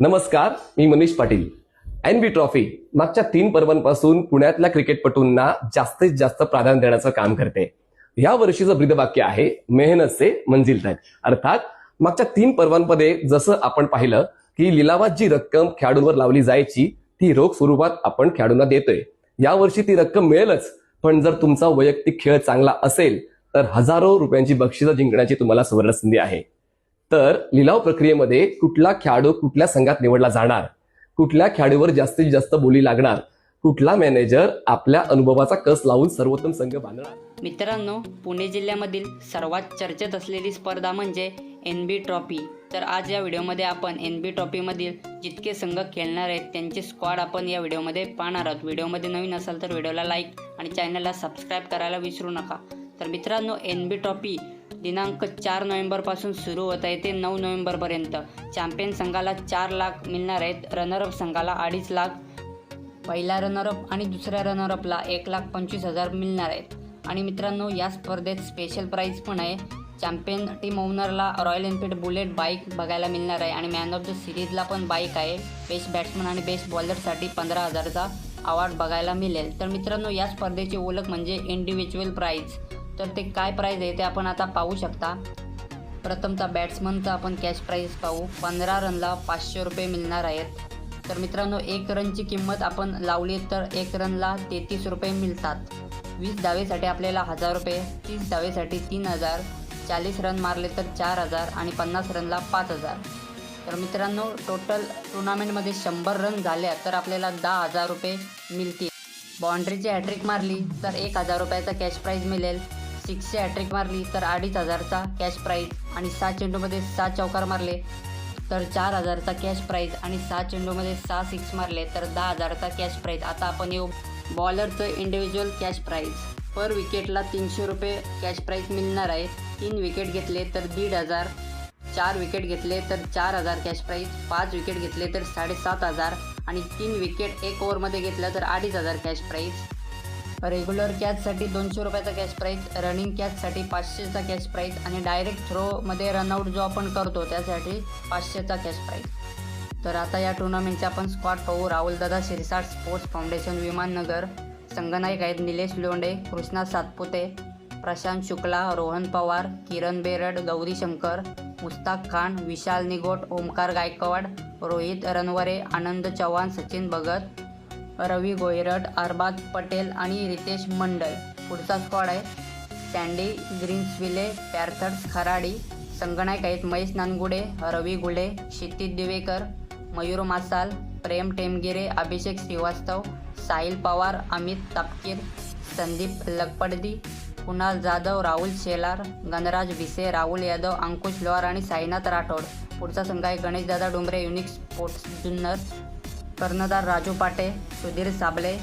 नमस्कार मी Manish Patil. N B trophy मागच्या तीन पर्वांपासून पुण्यातल्या क्रिकेटपटूंना जास्तीत जास्त प्राधान्य देण्याचं काम करते. या वर्षीचं ब्रीदवाक्य आहे मेहनत से मंजिल तक अर्थात मागच्या तीन पर्वांमध्ये जसं आपण पाहिलं की लिलावात जी रक्कम खेळाडूंवर लावली जायची ती रोख स्वरूपात आपण खेळाडूंना देतोय. यावर्षी ती रक्कम मिळेलच पण जर तुमचा वैयक्तिक खेळ चांगला असेल तर हजारो रुपयांची बक्षिसं जिंकण्याची तुम्हाला सुवर्ण संधी आहे. तर लिलाव प्रक्रियेमध्ये कुठला खेळाडू कुठल्या संघात निवडला जाणार? कुठल्या खेळाडूवर जास्तीत जास्त बोली लागणार? कुठला मॅनेजर आपल्या अनुभवाचा कस लावून सर्वोत्तम संघ बांधणार? मित्रांनो पुणे जिल्ह्यामधील सर्वात चर्चेत असलेली स्पर्धा म्हणजे एन बी ट्रॉफी तर आज या व्हिडिओमध्ये आपण एन बी ट्रॉफीमधील जितके संघ खेळणार आहेत त्यांचे स्क्वॉड आपण या व्हिडिओमध्ये पाहणार आहोत. व्हिडिओमध्ये नवीन असाल तर व्हिडिओला लाईक आणि चॅनलला सबस्क्राईब करायला विसरू नका. तर मित्रांनो एन बी ट्रॉफी दिनांक चार नोव्हेंबरपासून सुरू होत आहे. ते नऊ नोव्हेंबरपर्यंत. चॅम्पियन संघाला चार लाख मिळणार आहेत. रनरअप संघाला अडीच लाख पहिला रनरअप आणि दुसऱ्या रनरअपला एक लाख पंचवीस हजार मिळणार आहेत. आणि मित्रांनो या स्पर्धेत स्पेशल प्राईज पण आहे. चॅम्पियन टीम ओनरला रॉयल एनफील्ड बुलेट बाईक बघायला मिळणार आहे. आणि मॅन ऑफ द सिरीजला पण बाईक आहे. बेस्ट बॅट्समन आणि बेस्ट बॉलरसाठी पंधरा हजारचा अवॉर्ड बघायला मिळेल. तर मित्रांनो या स्पर्धेची ओळख म्हणजे इंडिव्हिज्युअल प्राईज तर ते काय प्राईज आहे ते आपण आता पाहू शकता. प्रथमचा बॅट्समनचा आपण कॅश प्राईज पाहू. पंधरा रनला पाचशे रुपये मिळणार आहेत. तर मित्रांनो एक रनची किंमत आपण लावली तर एक रनला तेहतीस रुपये मिळतात. वीस धावेसाठी आपल्याला हजार रुपये तीस धावेसाठी तीन हजार चाळीस रन मारले तर चार हजार आणि पन्नास रनला पाच हजार. तर मित्रांनो टोटल टुर्नामेंटमध्ये शंभर रन झाल्या तर आपल्याला दहा हजार रुपये मिळतील. बाउंड्रीची हॅट्रिक मारली तर एक हजार रुपयाचा कॅश प्राईज मिळेल. सिक्सची हॅट्रिक मारली तर अडीच हजारचा कॅश प्राईज आणि सहा चेंडूमध्ये सहा चौकार मारले तर चार हजारचा कॅश प्राईज आणि सहा चेंडूमध्ये सहा सिक्स मारले तर दहा हजारचा कॅश प्राईज आता आपण येऊ बॉलरचं इंडिव्हिज्युअल कॅश प्राईज पर विकेटला तीनशे रुपये कॅश प्राईज मिळणार आहे. तीन विकेट घेतले तर दीड हजार. चार विकेट घेतले तर चार हजार कॅश प्राईज पाच विकेट घेतले तर साडेसात हजार. आणि तीन विकेट एक ओव्हरमध्ये घेतलं तर अडीच हजार कॅश प्राईज रेग्युलर कॅचसाठी दोनशे रुपयाचा कॅश प्राईज रनिंग कॅचसाठी पाचशेचा कॅश प्राईज आणि डायरेक्ट थ्रोमध्ये रनआउट जो आपण करतो त्यासाठी पाचशेचा कॅश प्राईज तर आता या टुर्नामेंटचे आपण स्क्वॉड पाहू. राहुलदादा शिरसाट स्पोर्ट्स फाउंडेशन विमाननगर संगनाईक आहेत निलेश लोंडे कृष्णा सातपुते प्रशांत शुक्ला रोहन पवार किरण बेरड गौरी शंकर मुस्ताक खान विशाल निगोट ओमकार गायकवाड रोहित रनवरे आनंद चव्हाण सचिन भगत रवी गोयरट अरबाज पटेल आणि रितेश मंडल. पुढचा स्क्वॉड आहे सँडी ग्रीन्सविले पॅर्थर्स खराडी संगणायक आहेत महेश नानगुडे रवी गुले क्षितिज दिवेकर मयूर मासाल प्रेम टेमगिरे अभिषेक श्रीवास्तव साहिल पवार अमित तापकीर संदीप लकपडदी कुणाल जाधव राहुल शेलार गणराज भिसे राहुल यादव अंकुश लोहार आणि साईनाथ राठोड. पुढचा संघ आहे गणेशदादा डोंबरे युनिक स्पोर्ट्स जुन्नर कर्णधार राजू पाटे सुधीर साबळे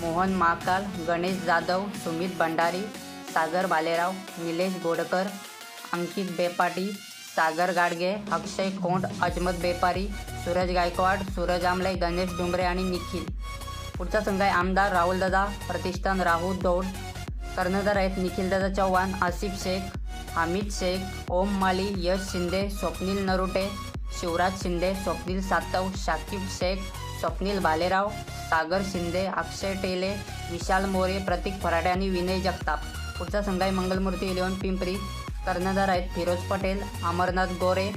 मोहन महाकाल गणेश जाधव सुमित भंडारी सागर बालेराव निलेश गोडकर अंकित बेपाटी सागर गाडगे अक्षय कोंड अजमत बेपारी सूरज गायकवाड सूरज आमले गणेश डुंबरे आणि निखिल. पुढचा संघ आहे आमदार राहुलदादा प्रतिष्ठान राहुल दौड. कर्णधार आहेत निखिलदादा चव्हाण आसिफ शेख हामिद शेख ओम माली यश शिंदे स्वप्नील नरुटे शिवराज शिंदे स्वप्नील सातव शाकिब शेख स्वप्नील भालेराव सागर शिंदे अक्षय टेले विशाल मोरे प्रतीक फराडे आणि विनय जगताप. पुढचा संघ आहे मंगलमूर्ती इलेवन पिंपरी कर्णधार आहेत फिरोज पटेल अमरनाथ गोरे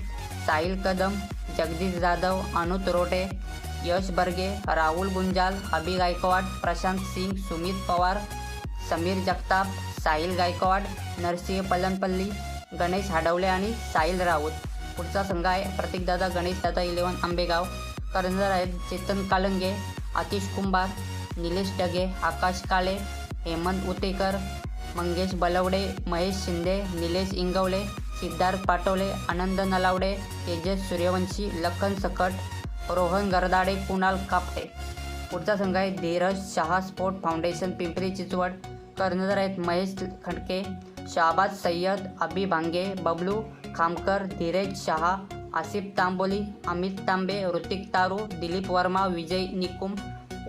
साहिल कदम जगदीश जाधव अनु रोटे यश बर्गे राहुल गुंजाल अभि गायकवाड प्रशांत सिंग सुमित पवार समीर जगताप साहिल गायकवाड नरसिंह पल्लनपल्ली गणेश हाडवले आणि साहिल राऊत. पुढचा संघ आहे प्रतीकदादा गणेशदादा इलेव्हन आंबेगाव कर्णधार आहेत चेतन कालंगे आतिश कुंभार निलेश डगे आकाश काळे हेमंत उतेकर मंगेश बलवडे महेश शिंदे निलेश इंगवले सिद्धार्थ पाटवले आनंद नलावडे तेजस सूर्यवंशी लखन सकट रोहन गरदाडे कुणाल कापटे. पुढचा संघ आहे धीरज शहा स्पोर्ट फाउंडेशन पिंपरी चिंचवड. कर्णधार आहेत महेश खडके शाहबाज सय्यद अभि भांगे बबलू खामकर धीरज शहा आसिफ तांबोली अमित तांबे ऋतिक तारू दिलीप वर्मा विजय निकुम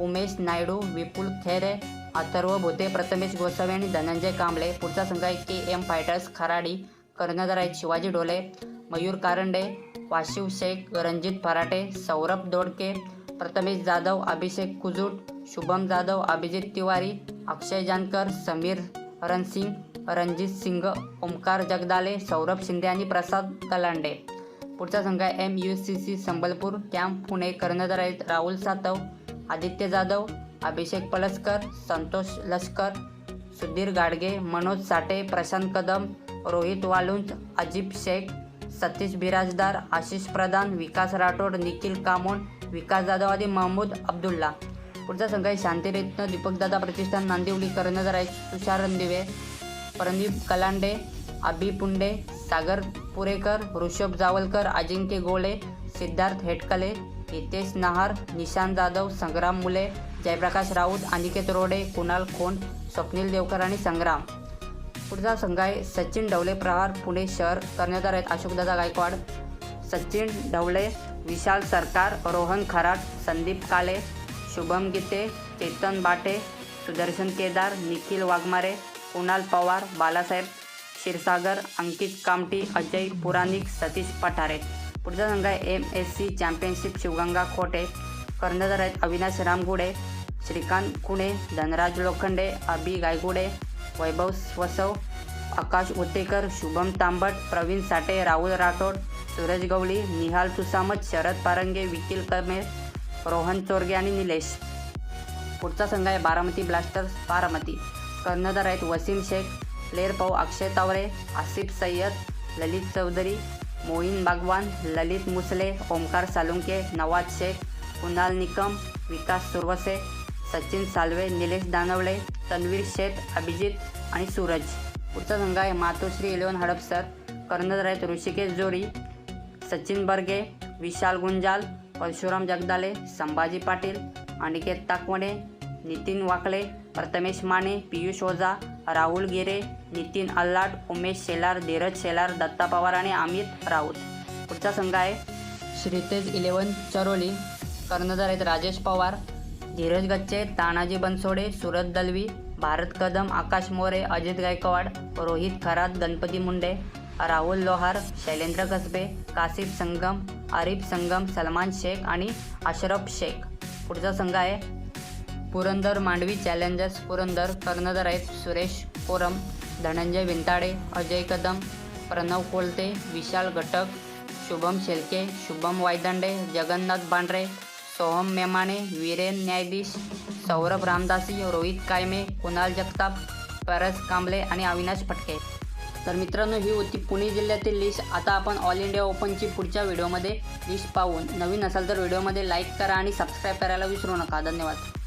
उमेश नायडू विपुल खेरे अथर्व भोते प्रथमेश गोसावी आणि धनंजय कांबळे. पुढचा संघ आहे के एम फायटर्स खराडी कर्णधार आहेत शिवाजी ढोले मयूर कारंडे वाशिव शेख रणजित फराटे सौरभ दोडके प्रथमेश जाधव अभिषेक कुजूट शुभम जाधव अभिजित तिवारी अक्षय जानकर समीर रणसिंग रणजित सिंग ओमकार जगदाले सौरभ शिंदे आणि प्रसाद कलांडे पुढचा संघ आहे M U C C Sambalpur. Camp Pune कर्णधार आहेत राहुल सातव आदित्य जाधव अभिषेक पलस्कर संतोष लष्कर सुधीर गाडगे मनोज साठे प्रशांत कदम रोहित वालुंज अजिब शेख सतीश बिराजदार आशिष प्रधान विकास राठोड निखिल कामोण विकास जाधव आदी महमूद अब्दुल्ला. पुढचा संघ आहे शांतिरत्न दीपकदादा प्रतिष्ठान नांदिवली कर्णधार आहेत तुषार रणदिवे प्रदीप कलांडे अभि पुंडे सागर पुरेकर ऋषभ जावलकर अजिंक्य गोळे सिद्धार्थ हेटकले हितेश नहार निशांत जाधव संग्राम मुले जयप्रकाश राऊत अनिकेत रोडे कुणाल खोंड स्वप्नील देवकर आणि संग्राम. पुढचा संघ आहे सचिन ढवले प्रहार पुणे शहर कर्णधार आहेत अशोकदादा गायकवाड सचिन ढवळे विशाल सरकार रोहन खराट संदीप काले शुभम गीते चेतन बाटे सुदर्शन केदार निखिल वाघमारे कुणाल पवार बालासाहेब क्षीरसागर अंकित कामटी अजय पुराणिक सतीश पठारे. पुढचा संघ आहे M S C championship Shivganga Khote. कर्णधार आहेत अविनाश रामगुडे श्रीकांत कुणे धनराज लोखंडे अभि गायगुडे वैभव वसव आकाश उतेकर शुभम तांबट प्रवीण साठे राहुल राठोड सूरज गवळी निहाल तुसामत शरद पारंगे विकील कमेर रोहन चोरगे आणि निलेश. पुढचा संघ आहे बारामती ब्लास्टर्स बारामती. कर्णधार आहेत वसीम शेख प्लेअर पाहू अक्षय तावरे आसिफ सय्यद ललित चौधरी मोईन बागवान ललित मुसले ओमकार सालुंके नवाज शेख कुणाल निकम विकास सुरवसे सचिन सालवे निलेश दानवळे तन्वीर शेठ अभिजित आणि सूरज. पुढचा संघ आहे मातोश्री इलेवन हडपसर कर्णधार आहेत ऋषिकेश जोरी सचिन बर्गे विशाल गुंजाल परशुराम जगदाले संभाजी पाटील अनिकेत ताकवणे नितीन वाकळे प्रथमेश माने पियुष ओझा राहुल गिरे नितीन अल्लाट उमेश शेलार धीरज शेलार दत्ता पवार आणि अमित राऊत. पुढचा संघ आहे. श्रीतेज इलेवन चरोली. कर्णधार आहेत राजेश पवार धीरज गच्चे तानाजी बनसोडे सुरत दलवी भारत कदम आकाश मोरे अजित गायकवाड रोहित खरात गणपती मुंडे राहुल लोहार शैलेंद्र कसबे कासिफ संगम आरिफ संगम सलमान शेख आणि अशरफ शेख. पुढचा संघ आहे. पुरंदर मांडवी चॅलेंजर्स पुरंदर कर्णधार आहेत सुरेश कोरम धनंजय विंताडे अजय कदम प्रणव कोलते विशाल घटक शुभम शेलके शुभम वायदंडे जगन्नाथ बांडरे सोहम मेमाने वीरेन न्यायाधीश सौरभ रामदासी रोहित कायमे कुणाल जगताप परस कांबळे आणि अविनाश फटके तर मित्रांनो ही होती पुणे जिल्ह्यातील लिस्ट आता आपण ऑल इंडिया ओपनची पुढच्या व्हिडिओमध्ये लिस्ट पाहून. नवीन असाल तर व्हिडिओमध्ये लाईक करा आणि सबस्क्राईब करायला विसरू नका. धन्यवाद.